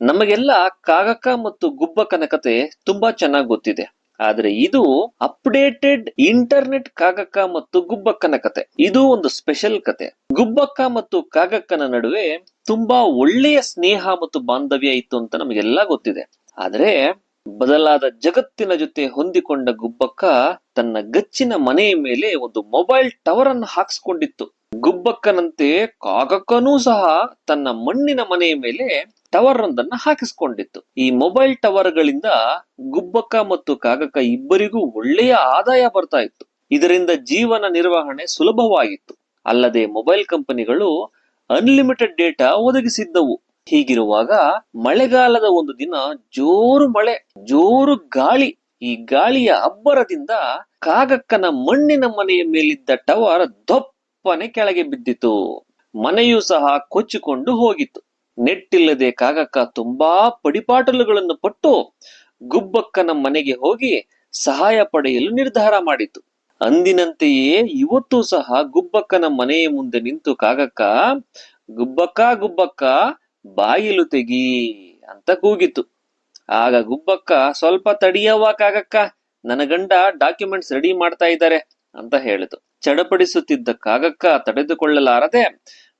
ನಮಗೆಲ್ಲ ಕಾಗಕ ಮತ್ತು ಗುಬ್ಬಕನ ಕಥೆ ತುಂಬಾ ಚೆನ್ನಾಗಿ ಗೊತ್ತಿದೆ. ಆದ್ರೆ ಇದು ಅಪ್ಡೇಟೆಡ್ ಇಂಟರ್ನೆಟ್ ಕಾಗಕ್ಕ ಮತ್ತು ಗುಬ್ಬಕ್ಕನ ಕತೆ ಇದು ಒಂದು ಸ್ಪೆಷಲ್ ಕತೆ. ಗುಬ್ಬಕ್ಕ ಮತ್ತು ಕಾಗಕ್ಕನ ನಡುವೆ ತುಂಬಾ ಒಳ್ಳೆಯ ಸ್ನೇಹ ಮತ್ತು ಬಾಂಧವ್ಯ ಇತ್ತು ಅಂತ ನಮಗೆಲ್ಲ ಗೊತ್ತಿದೆ. ಆದ್ರೆ ಬದಲಾದ ಜಗತ್ತಿನ ಜೊತೆ ಹೊಂದಿಕೊಂಡ ಗುಬ್ಬಕ್ಕ ತನ್ನ ಗಚ್ಚಿನ ಮನೆಯ ಮೇಲೆ ಒಂದು ಮೊಬೈಲ್ ಟವರ್ ಅನ್ನು ಹಾಕ್ಸ್ಕೊಂಡಿತ್ತು. ಗುಬ್ಬಕ್ಕನಂತೆ ಕಾಗಕ್ಕನೂ ಸಹ ತನ್ನ ಮಣ್ಣಿನ ಮನೆಯ ಮೇಲೆ ಟವರ್ ಒಂದನ್ನ ಹಾಕಿಸಿಕೊಂಡಿತ್ತು. ಈ ಮೊಬೈಲ್ ಟವರ್ ಗಳಿಂದ ಗುಬ್ಬಕ್ಕ ಮತ್ತು ಕಾಗಕ್ಕ ಇಬ್ಬರಿಗೂ ಒಳ್ಳೆಯ ಆದಾಯ ಬರ್ತಾ ಇತ್ತು. ಇದರಿಂದ ಜೀವನ ನಿರ್ವಹಣೆ ಸುಲಭವಾಗಿತ್ತು. ಅಲ್ಲದೆ ಮೊಬೈಲ್ ಕಂಪನಿಗಳು ಅನ್ಲಿಮಿಟೆಡ್ ಡೇಟಾ ಒದಗಿಸಿದ್ದವು. ಹೀಗಿರುವಾಗ ಮಳೆಗಾಲದ ಒಂದು ದಿನ ಜೋರು ಮಳೆ, ಜೋರು ಗಾಳಿ, ಈ ಗಾಳಿಯ ಅಬ್ಬರದಿಂದ ಕಾಗಕ್ಕನ ಮಣ್ಣಿನ ಮನೆಯ ಮೇಲಿದ್ದ ಟವರ್ ದೊಪ್ಪನೆ ಕೆಳಗೆ ಬಿದ್ದಿತು. ಮನೆಯೂ ಸಹ ಕೊಚ್ಚಿಕೊಂಡು ಹೋಗಿತ್ತು. ನೆಟ್ಟಿಲ್ಲದೆ ಕಾಗಕ್ಕ ತುಂಬಾ ಪಡಿಪಾಟಲುಗಳನ್ನು ಪಟ್ಟು ಗುಬ್ಬಕ್ಕನ ಮನೆಗೆ ಹೋಗಿ ಸಹಾಯ ಪಡೆಯಲು ನಿರ್ಧಾರ ಮಾಡಿತು. ಅಂದಿನಂತೆಯೇ ಇವತ್ತು ಸಹ ಗುಬ್ಬಕ್ಕನ ಮನೆಯ ಮುಂದೆ ನಿಂತು ಕಾಗಕ್ಕ, ಗುಬ್ಬಕ್ಕ ಗುಬ್ಬಕ್ಕ ಬಾಯಿಲು ತೆಗಿ ಅಂತ ಕೂಗಿತು. ಆಗ ಗುಬ್ಬಕ್ಕ, ಸ್ವಲ್ಪ ತಡಿಯವ್ವ ಕಾಗಕ್ಕ, ನನ್ನ ಗಂಡ ಡಾಕ್ಯುಮೆಂಟ್ಸ್ ರೆಡಿ ಮಾಡ್ತಾ ಇದ್ದಾರೆ. ಅಂತ ಹೇಳಿತು. ಚಡಪಡಿಸುತ್ತಿದ್ದ ಕಾಗಕ್ಕ ತಡೆದುಕೊಳ್ಳಲಾರದೆ,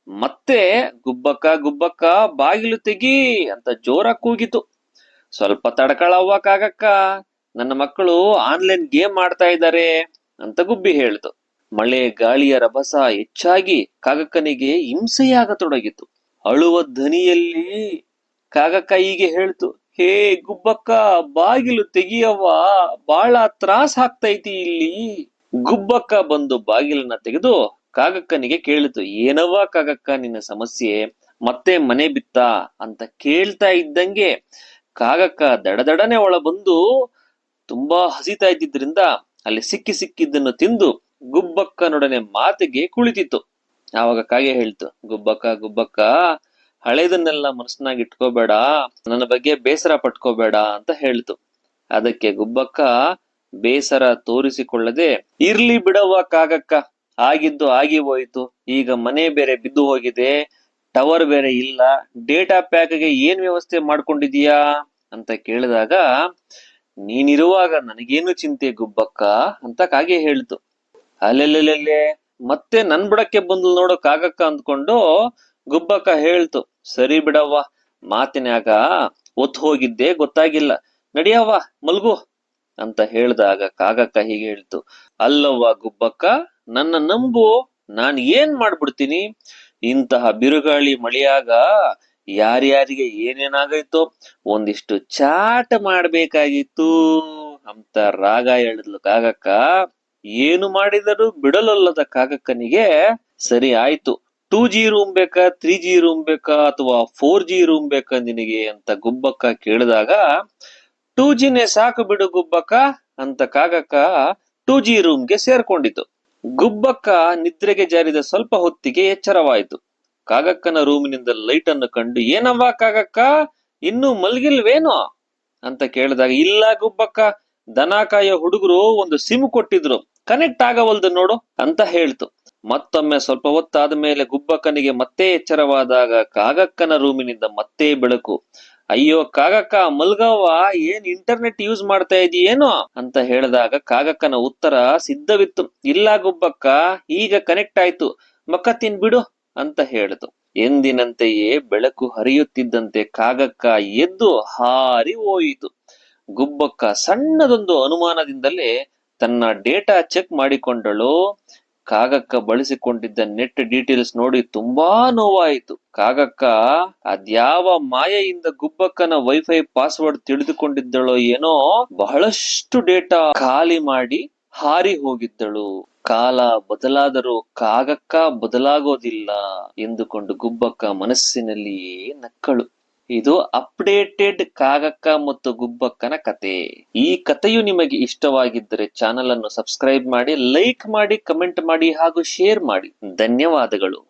ಮತ್ತೆ ಗುಬ್ಬಕ್ಕ ಗುಬ್ಬಕ್ಕ, ಬಾಗಿಲು ತೆಗಿ ಅಂತ ಜೋರ ಕೂಗಿತು. ಸ್ವಲ್ಪ ತಡಕಳವ್ವ ಕಾಗಕ್ಕ, ನನ್ನ ಮಕ್ಕಳು ಆನ್ಲೈನ್ ಗೇಮ್ ಆಡ್ತಾ ಇದ್ದಾರೆ ಅಂತ ಗುಬ್ಬಿ ಹೇಳಿತು. ಮಳೆ ಗಾಳಿಯ ರಭಸ ಹೆಚ್ಚಾಗಿ ಕಾಗಕ್ಕನಿಗೆ ಹಿಂಸೆಯಾಗತೊಡಗಿತು. ಅಳುವ ಧ್ವನಿಯಲ್ಲಿ ಕಾಗಕ್ಕ ಹೀಗೆ ಹೇಳ್ತು. ಹೇ ಗುಬ್ಬಕ್ಕ, ಬಾಗಿಲು ತೆಗಿಯವ್ವ, ಬಾಳ ತ್ರಾಸ್ ಆಗ್ತೈತಿ ಇಲ್ಲಿ. ಗುಬ್ಬಕ್ಕ ಬಂದು ಬಾಗಿಲನ್ನ ತೆಗೆದು ಕಾಗಕ್ಕನಿಗೆ ಕೇಳಿತು, ಏನವ್ವ ಕಾಗಕ್ಕ, ನಿನ್ನ ಸಮಸ್ಯೆ? ಮತ್ತೆ ಮನೆ ಬಿತ್ತ? ಅಂತ ಕೇಳ್ತಾ ಇದ್ದಂಗೆ ಕಾಗಕ್ಕ ದಡದಡನೆ ಒಳ ಬಂದು ತುಂಬಾ ಹಸಿತಾ ಇದ್ದಿದ್ರಿಂದ ಅಲ್ಲಿ ಸಿಕ್ಕಿ ಸಿಕ್ಕಿದ್ದನ್ನು ತಿಂದು ಗುಬ್ಬಕ್ಕನೊಡನೆ ಮಾತಿಗೆ ಕುಳಿತಿತ್ತು. ಆವಾಗ ಕಾಗೆ ಹೇಳ್ತು, ಗುಬ್ಬಕ್ಕ ಗುಬ್ಬಕ್ಕ, ಹಳೇದನ್ನೆಲ್ಲ ಮನಸ್ಸಿನಾಗ ಇಟ್ಕೋಬೇಡ, ನನ್ನ ಬಗ್ಗೆ ಬೇಸರ ಪಟ್ಕೋಬೇಡ ಅಂತ ಹೇಳ್ತು. ಅದಕ್ಕೆ ಗುಬ್ಬಕ್ಕ ಬೇಸರ ತೋರಿಸಿಕೊಳ್ಳದೆ ಇರ್ಲಿ ಬಿಡವ ಕಾಗಕ್ಕ. ಆಗಿದ್ದು ಆಗಿ ಹೋಯ್ತು. ಈಗ ಮನೆ ಬೇರೆ ಬಿದ್ದು ಹೋಗಿದೆ. ಟವರ್ ಬೇರೆ ಇಲ್ಲ. ಡೇಟಾ ಪ್ಯಾಕ್ಗೆ ಏನ್ ವ್ಯವಸ್ಥೆ ಮಾಡ್ಕೊಂಡಿದೀಯಾ ಅಂತ ಕೇಳಿದಾಗ, ನೀನಿರುವಾಗ ನನಗೇನು ಚಿಂತೆ ಗುಬ್ಬಕ್ಕ? ಅಂತ ಕಾಗೆ ಹೇಳ್ತು. ಅಲ್ಲೆಲ್ಲೆಲ್ಲೆ ಮತ್ತೆ ನನ್ ಬುಡಕ್ಕೆ ಬಂದ್ಲು ನೋಡೋ ಕಾಗಕ್ಕ ಅಂದ್ಕೊಂಡು ಗುಬ್ಬಕ್ಕ ಹೇಳ್ತು. ಸರಿ ಬಿಡವ್ವ. ಮಾತಿನ್ಯಾಗ ಒತ್ತು ಹೋಗಿದ್ದೆ ಗೊತ್ತಾಗಿಲ್ಲ. ನಡಿಯವ್ವ, ಮಲ್ಗು. ಅಂತ ಹೇಳಿದಾಗ ಕಾಗಕ್ಕ ಹೀಗೆ ಹೇಳ್ತು, ಅಲ್ಲವ್ವ ಗುಬ್ಬಕ್ಕ, ನನ್ನ ನಂಬು, ನಾನ್ ಏನ್ ಮಾಡ್ಬಿಡ್ತೀನಿ? ಇಂತಹ ಬಿರುಗಾಳಿ ಮಳೆಯಾಗ ಯಾರ್ಯಾರಿಗೆ ಏನೇನಾಗೈತೋ ಒಂದಿಷ್ಟು ಚಾಟ ಮಾಡ್ಬೇಕಾಗಿತ್ತು ಅಂತ ರಾಗ ಹೇಳಿದ್ಲು ಕಾಗಕ್ಕ. ಏನು ಮಾಡಿದರೂ ಬಿಡಲಲ್ಲದ ಕಾಗಕ್ಕನಿಗೆ ಸರಿ ಆಯ್ತು. ಟೂ ಜಿ ರೂಮ್ ಬೇಕಾ, ತ್ರೀ ಜಿ ರೂಮ್ ಬೇಕಾ, ಅಥವಾ ಫೋರ್ ಜಿ ರೂಮ್ ಬೇಕಾ ನಿನಗೆ? ಅಂತ ಗುಬ್ಬಕ್ಕ ಕೇಳಿದಾಗ ಟೂ ಜಿನೇ ಸಾಕು ಬಿಡು ಗುಬ್ಬಕ್ಕ ಅಂತ ಕಾಗಕ್ಕ ಟೂ ಜಿ ರೂಮ್ಗೆ ಸೇರ್ಕೊಂಡಿತು. ಗುಬ್ಬಕ್ಕ ನಿದ್ರೆಗೆ ಜಾರಿದ ಸ್ವಲ್ಪ ಹೊತ್ತಿಗೆ ಎಚ್ಚರವಾಯಿತು. ಕಾಗಕ್ಕನ ರೂಮಿನಿಂದ ಲೈಟ್ ಅನ್ನು ಕಂಡು, ಏನವ್ವ ಕಾಗಕ್ಕ, ಇನ್ನೂ ಮಲ್ಗಿಲ್ವೇನೋ? ಅಂತ ಕೇಳಿದಾಗ, ಇಲ್ಲ ಗುಬ್ಬಕ್ಕ, ದನ ಕಾಯೋ ಹುಡುಗರು ಒಂದು ಸಿಮ್ ಕೊಟ್ಟಿದ್ರು ಕನೆಕ್ಟ್ ಆಗವಲ್ದು ನೋಡು ಅಂತ ಹೇಳ್ತು. ಮತ್ತೊಮ್ಮೆ ಸ್ವಲ್ಪ ಹೊತ್ತಾದ ಮೇಲೆ ಗುಬ್ಬಕ್ಕನಿಗೆ ಮತ್ತೆ ಎಚ್ಚರವಾದಾಗ ಕಾಗಕ್ಕನ ರೂಮಿನಿಂದ ಮತ್ತೆ ಬೆಳಕು. ಅಯ್ಯೋ, ಕಾಗಕ್ಕ, ಮಲ್ಗವ್ವ, ಏನ್ ಇಂಟರ್ನೆಟ್ ಯೂಸ್ ಮಾಡ್ತಾ ಇದೀಯೇನೋ? ಅಂತ ಹೇಳಿದಾಗ ಕಾಗಕ್ಕನ ಉತ್ತರ ಸಿದ್ಧವಿತ್ತು. ಇಲ್ಲ ಗುಬ್ಬಕ್ಕ, ಈಗ ಕನೆಕ್ಟ್ ಆಯ್ತು. ಮಕ್ಕ ತಿನ್ಬಿಡು ಅಂತ ಹೇಳಿತು. ಎಂದಿನಂತೆಯೇ ಬೆಳಕು ಹರಿಯುತ್ತಿದ್ದಂತೆ ಕಾಗಕ್ಕ ಎದ್ದು ಹಾರಿ ಹೋಯಿತು. ಗುಬ್ಬಕ್ಕ ಸಣ್ಣದೊಂದು ಅನುಮಾನದಿಂದಲೇ ತನ್ನ ಡೇಟಾ ಚೆಕ್ ಮಾಡಿಕೊಂಡಳು ಕಾಗಕ್ಕ ಬಳಸಿಕೊಂಡಿದ್ದ ನೆಟ್ ಡೀಟೇಲ್ಸ್ ನೋಡಿ ತುಂಬಾ ನೋವಾಯಿತು. ಕಾಗಕ್ಕ ಅದ್ಯಾವ ಮಾಯೆಯಿಂದ ಗುಬ್ಬಕ್ಕನ ವೈಫೈ ಪಾಸ್ವರ್ಡ್ ತಿಳಿದುಕೊಂಡಿದ್ದಳೋ ಏನೋ ಬಹಳಷ್ಟು ಡೇಟಾ ಖಾಲಿ ಮಾಡಿ ಹಾರಿ ಹೋಗಿದ್ದಳು. ಕಾಲ ಬದಲಾದರೂ ಕಾಗಕ್ಕ ಬದಲಾಗೋದಿಲ್ಲ ಎಂದುಕೊಂಡು ಗುಬ್ಬಕ್ಕ ಮನಸ್ಸಿನಲ್ಲಿಯೇ ನಕ್ಕಳು. ಇದು ಅಪ್ಡೇಟೆಡ್ ಕಾಗಕ್ಕ ಮತ್ತು ಗುಬ್ಬಕ್ಕನ ಕತೆ. ಈ ಕಥೆಯು ನಿಮಗೆ ಇಷ್ಟವಾಗಿದ್ದರೆ ಚಾನಲ್ ಅನ್ನು ಸಬ್ಸ್ಕ್ರೈಬ್ ಮಾಡಿ, ಲೈಕ್ ಮಾಡಿ, ಕಮೆಂಟ್ ಮಾಡಿ ಹಾಗೂ ಶೇರ್ ಮಾಡಿ. ಧನ್ಯವಾದಗಳು.